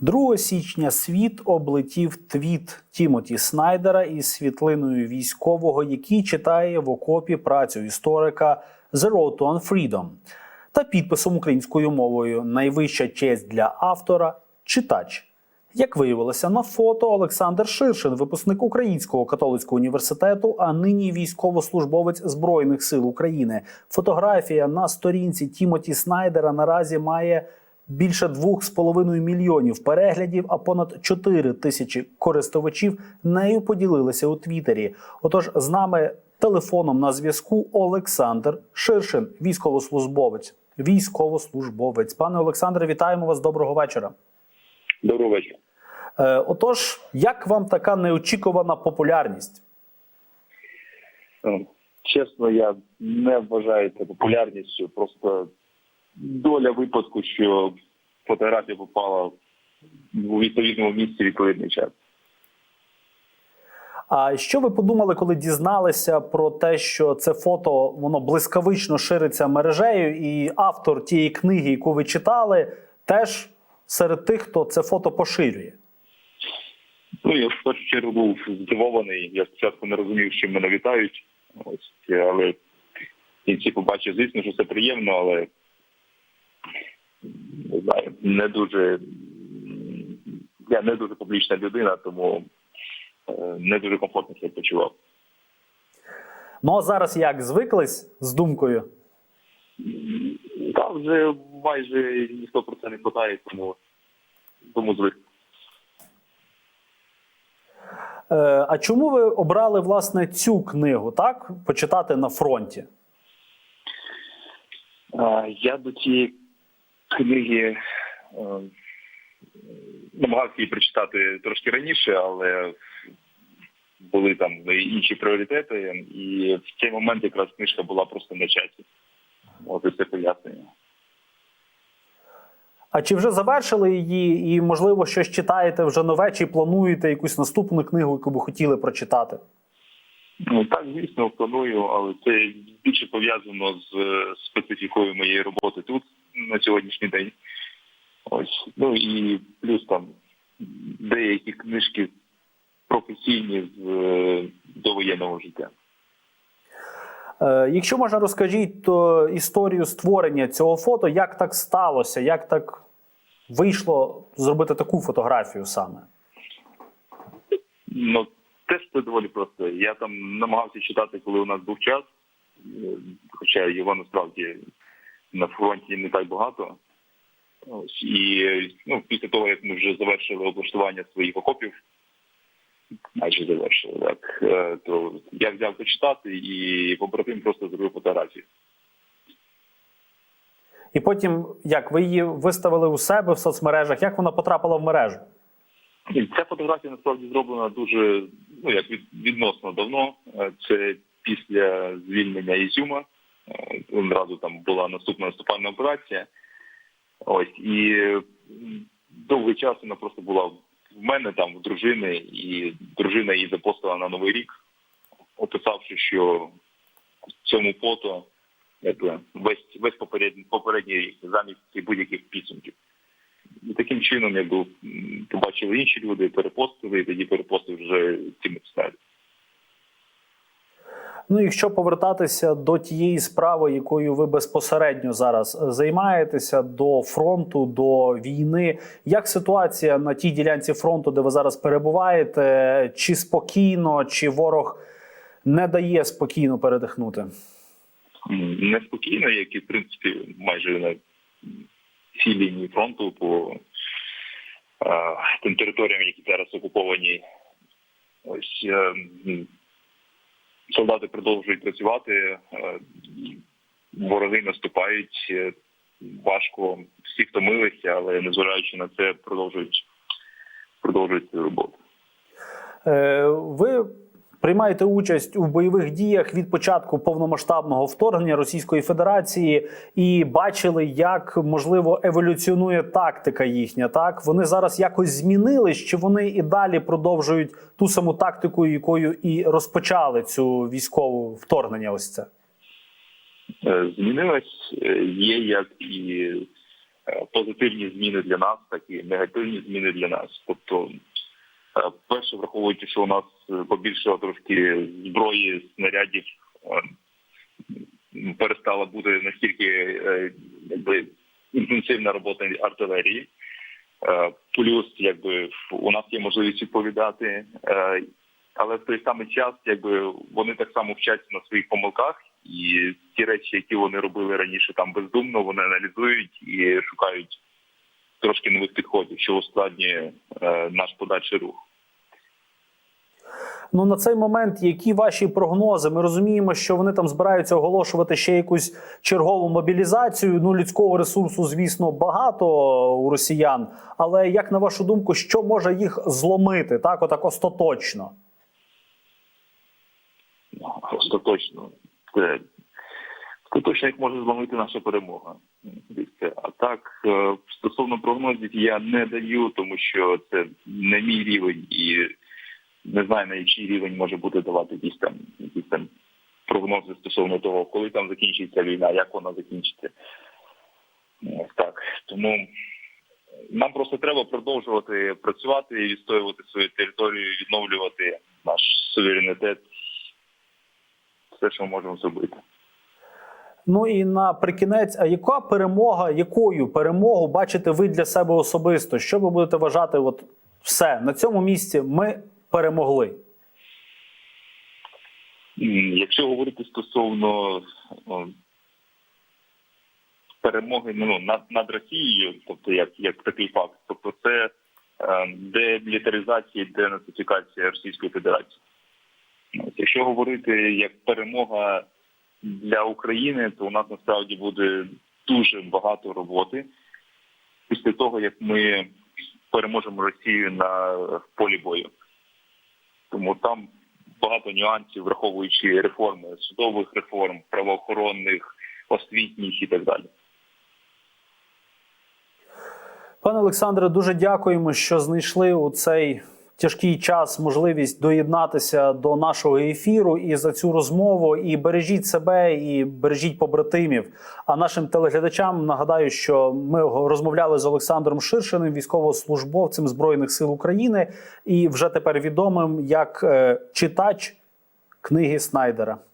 2 січня світ облетів твіт Тімоті Снайдера із світлиною військового, який читає в окопі працю історика «The Road to Unfreedom» та підписом українською мовою Найвища честь для автора читач. Як виявилося на фото, Олександр Ширшин, випускник Українського католицького університету, а нині військовослужбовець Збройних сил України. Фотографія на сторінці Тімоті Снайдера наразі має більше 2,5 мільйонів переглядів, а понад 4 тисячі користувачів нею поділилися у Твіттері. Отож, з нами телефоном на зв'язку Олександр Ширшин, військовослужбовець. Військовослужбовець. Пане Олександре, вітаємо вас. Доброго вечора. Доброго вечора. Е, отож, як вам така неочікувана популярність? Ну, Чесно, я не вважаю це популярністю. Просто доля випадку, що фотографія попала у відповідному місці відповідний час. А що ви подумали, коли дізналися про те, що це фото воно блискавично шириться мережею, і автор тієї книги, яку ви читали, теж серед тих, хто це фото поширює? Ну, я в першу чергу був здивований. Я спочатку не розумів, що мене вітають. Ось, але в кінці побачив, звісно, що це приємно, але не знаю, не дуже. Я не дуже публічна людина, тому е, не дуже комфортно себе почував. Ну а зараз як звиклись з думкою? Та вже майже ніхто про це не питає, тому, тому звик. Е, а чому ви обрали власне цю книгу, так? Почитати на фронті? А, Я до цієї книги е, намагався її прочитати трошки раніше, але були там інші пріоритети, і в цей момент якраз книжка була просто на часі. От і це пояснення. А чи вже завершили її, і можливо щось читаєте вже нове, чи плануєте якусь наступну книгу, яку би хотіли прочитати? Ну так, звісно, планую, але це більше пов'язано з е, специфікою моєї роботи тут на сьогоднішній день. Ось ну і плюс там деякі книжки професійні з е, довоєнного життя. Е, якщо можна розкажіть то історію створення цього фото, як так сталося, як так вийшло зробити таку фотографію саме? Ну теж це доволі просто. Я там намагався читати, коли у нас був час, е, хоча його насправді на фронті не так багато. І ну, після того, як ми вже завершили облаштування своїх окопів, майже завершили, так, е, то я взяв почитати і побратим просто зробив фотографію. І потім, як ви її виставили у себе в соцмережах, як вона потрапила в мережу? Ця фотографія насправді зроблена дуже ну як відносно давно. Е, Це після звільнення Ізюма. Е, Одразу там була наступна наступальна операція. Ось і довгий час вона просто була в мене там в дружини, і дружина її запостила на новий рік, описавши, що в цьому фото якби, весь весь попередній попередній рік замість будь-яких підсумків. І таким чином, якби побачили інші люди, перепостили, і тоді перепостив вже. Ну, якщо повертатися до тієї справи, якою ви безпосередньо зараз займаєтеся, до фронту, до війни, як ситуація на тій ділянці фронту, де ви зараз перебуваєте, чи спокійно, чи ворог не дає спокійно передихнути? Неспокійно, як і в принципі майже на всій лінії фронту по е, тим територіям, які зараз окуповані. Ось е, м, солдати продовжують працювати, е, вороги наступають е, важко. Всі втомилися, але незважаючи на це, продовжують продовжують цю роботу. Е, ви приймаєте участь у бойових діях від початку повномасштабного вторгнення Російської Федерації і бачили, як можливо еволюціонує тактика їхня. Так вони зараз якось змінились, чи вони і далі продовжують ту саму тактику, якою і розпочали цю військову вторгнення? Ось це. Е, змінилась. Е, Є як і е, позитивні зміни для нас, так і негативні зміни для нас. Тобто, перше, враховуючи, що у нас е, побільшало трошки зброї, снарядів, е, перестала бути настільки е, якби інтенсивна робота артилерії. Е, Плюс, якби у нас є можливість відповідати, е, але в той самий час, якби вони так само вчаться на своїх помилках, і ті речі, які вони робили раніше там бездумно, вони аналізують і шукають трошки нових підходів, що ускладнює е, наш подальший рух. Ну на цей момент, які ваші прогнози? Ми розуміємо, що вони там збираються оголошувати ще якусь чергову мобілізацію. Ну, людського ресурсу, звісно, багато у росіян. Але як на вашу думку, що може їх зломити, так, отак остаточно? Ну, Остаточно. Це остаточно їх може зламити наша перемога. А так, е, стосовно прогнозів, я не даю, тому що це не мій рівень і не знаю, на який рівень може бути давати якісь там, якісь там прогнози стосовно того, коли там закінчиться війна, як вона закінчиться. Так. Тому нам просто треба продовжувати працювати і відстоювати свою територію, відновлювати наш суверенітет. Все, що ми можемо зробити. Ну і наприкінець, а яка перемога, якою перемогу бачите ви для себе особисто? Що ви будете вважати? От все на цьому місці ми перемогли. Якщо говорити стосовно перемоги ну, над, над Росією, тобто як, як такий факт, тобто це е, демілітаризація, денацифікація Російської Федерації. Якщо говорити як перемога для України, то у нас насправді буде дуже багато роботи після того, як ми переможемо Росію на полі бою. Тому там багато нюансів, враховуючи реформи судових реформ, правоохоронних, освітніх і так далі. Пане Олександре, дуже дякуємо, що знайшли у цей тяжкий час можливість доєднатися до нашого ефіру і за цю розмову. І бережіть себе, і бережіть побратимів. А нашим телеглядачам нагадаю, що ми розмовляли з Олександром Ширшиним, військовослужбовцем збройних сил України, і вже тепер відомим як е, читач книги Снайдера.